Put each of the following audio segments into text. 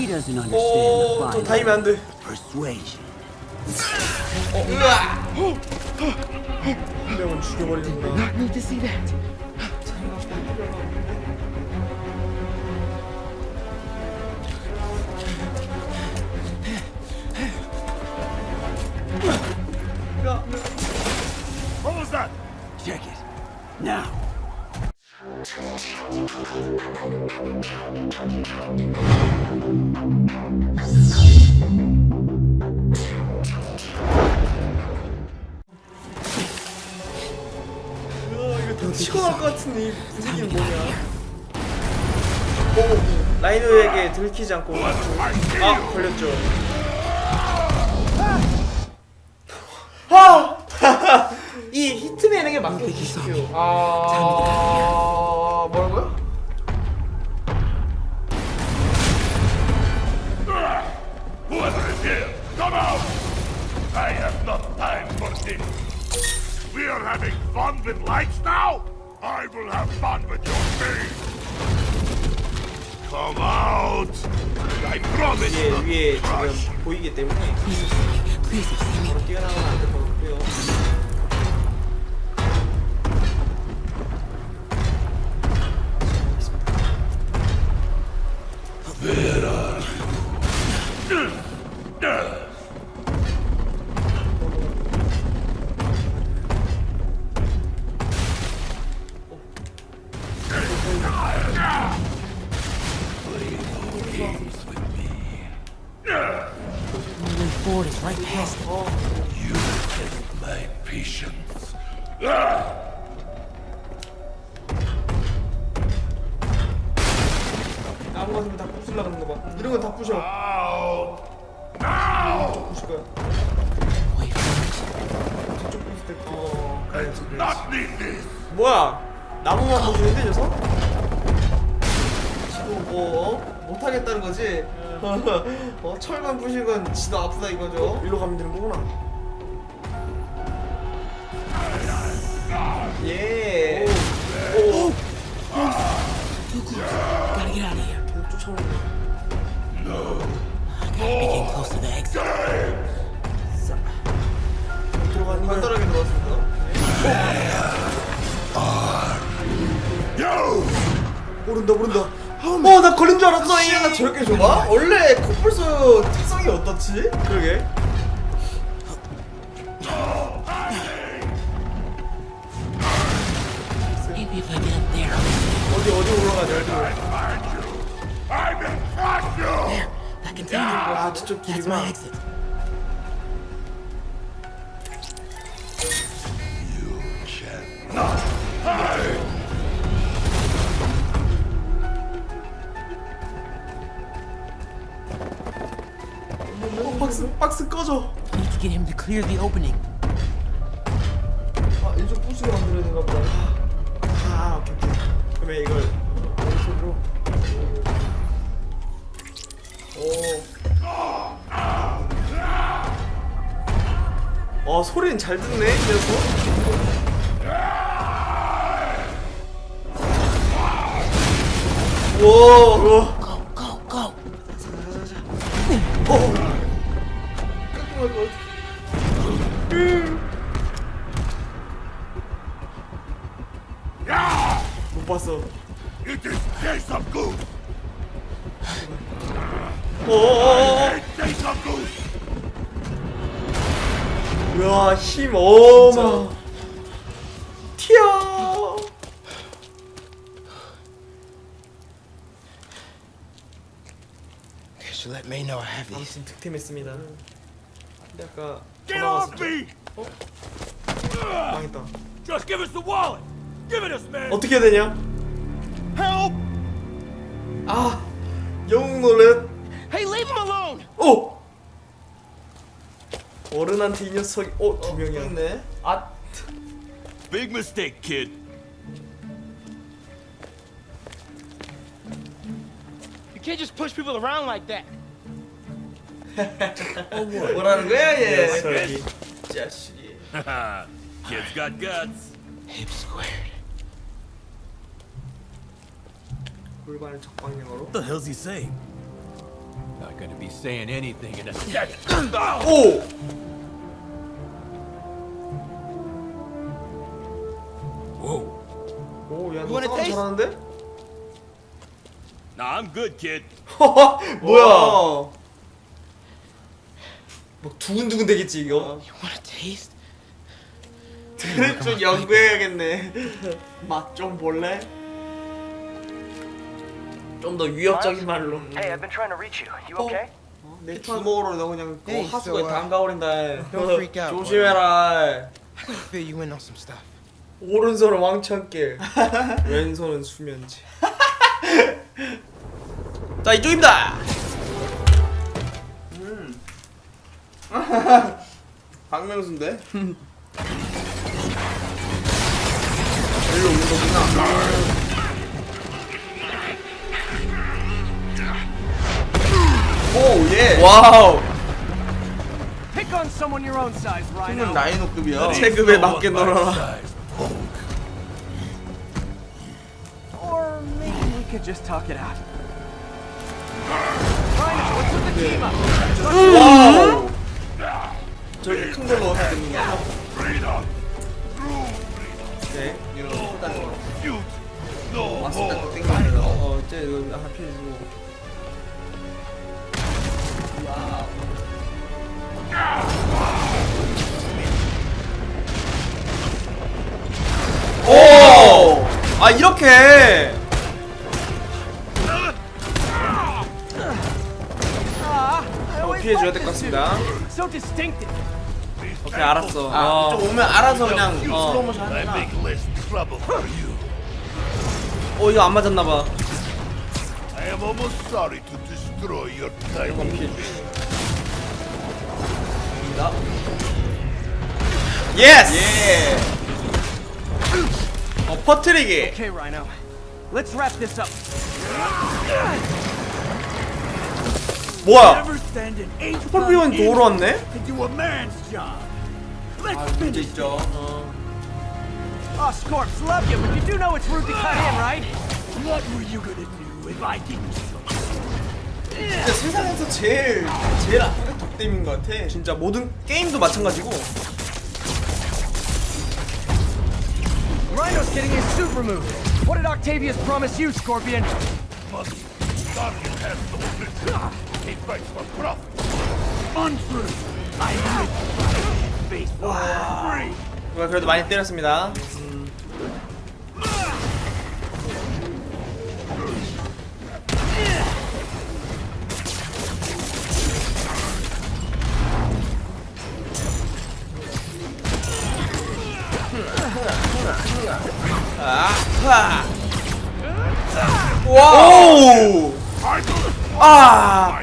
He doesn't understand the 오또 fine 다이면 안돼 persuasion. 어 으아 한 명은 죽여버리는구나 Need to see that. What was that? Check it. Now. 치고 나올 것 같은 이 분위기는 뭐냐? 오 라이너에게 들키지 않고 아 걸렸죠. 아! 이 히트맨에게 맡겨주십시오. 아... time for this. We are having fun with lights now? I will have fun with your face! Come out! I promise 위에 not 위에 to crush. 지금 보이기 때문에 Please excuse me. 바로 뛰어나가면 안 될 것 같고요 The way 나무 같은 거다 부술라 그러는 거 봐 이런 건 다 부셔! 쪽 부실 거야. 저쪽 부실 때 어... 뭐야 나무만 부수는데 녀석? 지도 뭐 어? 못하겠다는 거지? 어 철만 부신 건 지도 아프다 이거죠? 일로 가면 되는 거구나 예 오, Gotta get out of here. 간단하게 들어갔습니다 You! 모른다 모른다 어 나 걸린 줄 알았어 얘가 저렇게 줘봐? 원래 코뿔소 특성이 어떻지? 그러게 Maybe if I get up there. 어디 어디 올라가냐 어디 I 아 저쪽 hide! 어, 박스 박스 꺼져 Need to get him to clear the opening. 아 일좀 부수게 만들어야 되나 보다 아 오케이 오케이 그러면 이걸 어 소리는 잘 듣네 이 녀석 우와 우와 Go, go, go. 어 깔끔할 것 같아 Yeah! 못 봤어! 어어어어 우와 힘 어마 튀어 So let me know I have these. 아무튼 득템했습니다 근데 아까 Get 전화 off 왔었죠? me! 망했다 Just give us the wallet! Give it us, man! 어떻게 해야 되냐 Help! 아 영웅 노래 Hey, leave him alone! 오 어른한테 이 녀석이 어두 명이야 네 아 Big mistake, kid. You can't just push people around like that. 뭐라는 거야 얘 녀석이 자식이 Kid's got guts. Hip squared. 골반을 적방향으로 What the hell's he saying? Not gonna be saying anything in a second. 오! Whoa. 오, 야, 너 wanna 싸움 taste? 잘하는데? Nah, I'm good, kid. 뭐야? 막 두근두근 되겠지 이거. You want a taste? 그래 좀 연구해야겠네. 맛 좀 볼래? 좀 더 위협적인 말로. Hey, I've been trying to reach you. You Oh. okay? 내 주먹으로 너 그냥 그 하수구에 uh, 담가버린다. don't freak out, 조심해라. I gotta fill you in on some stuff. 오른손은 왕창길, 왼손은 수면제. 자 이쪽입니다. 음. 박명수인데. 일로 오는 거구나. 오 예. 와우. Pick on someone your own size, 팀은 Rhino. 라이노급이야. 체급에 맞게 놀아라. Size. Or maybe we could just talk it out. Rhino, what's with the team up? 와우. 저기 큰 걸로? Freedom. 네. 이런 거. 때 땡기는 거. 어, 이제 이거 하나 펴주 오케이 알았어. 아, 좀 오면 알아서 그냥 어. Trouble for you. 어 이거 안 맞았나 봐. I am almost sorry to destroy your time. 예스. 예. 어 퍼트리기. Okay, Rhino. Let's wrap this up. 뭐야? Never stand an eighth 슈퍼비온 도로 왔네? to do a man's job. Let's 문제 있죠. Oh, Scorps, love you, but you do know it's rude to cut in, right? What were you gonna do if I didn't? 진짜 세상에서 제일 제일 아픈 덕댐인 것 같아. 진짜 모든 게임도 마찬가지고. Rhino's getting his suit removed. What did Octavius promise you, Scorpion? Must Guardian has 이거 그래도 많이 때렸습니다. 아, 오! I will 아!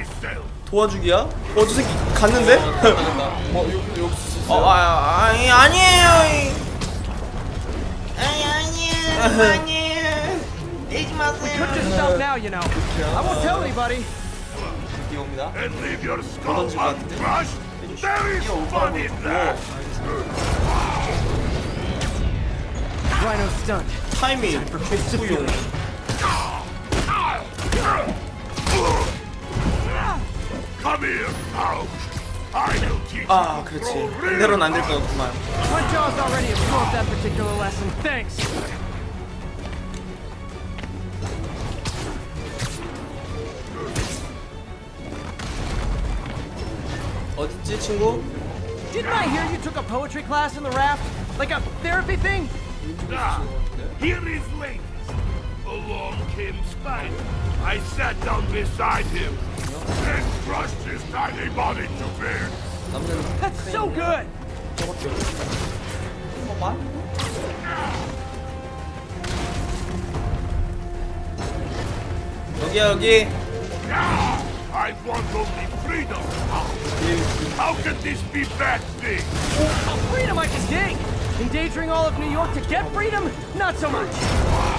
도와주기야? 어, 저 새끼 갔는데? 어, 요, 요, 어, 아, 아니, 아니에요. 아니, 아니에요. 아니에요. 내지 마세요. Could just stop now, you know. I won't tell anybody. 이겁니다. And leave your skull 던질 것 같은데? uncrushed. There is fun in that. Rhino's stunned. 타이밍, 복수용. Come here, Ouch. I will teach 아, you 그렇지. pro 반대로는 안 될 것 같구만. My jaw's already absorbed that particular lesson. Thanks. 어딨지, 친구? Didn't I hear you took a poetry class in the raft? Like a therapy thing? Ah, here is Link. Along came Spike. I sat down beside him and crushed his tiny body to bits. 남는 That's so good. 저밖에 없어. 한 번만? 여기야, 여기. I want only freedom. How can this be bad thing? Freedom I can dig. Endangering all of New York to get freedom? Not so much.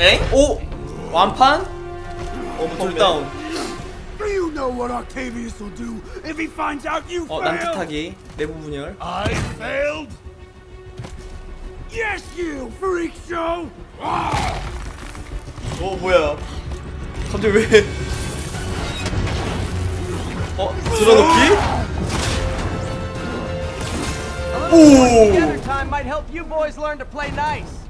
엥? 오! 완판? 어, 둘 다운. Do you know know what Octavius will do if he finds out you 어 failed. 난투타기 내부 분열 I failed. Yes, you freak show. Ah! 어 뭐야 갑자기 왜 어? 들어놓기? A little more together time might help you boys learn to play nice.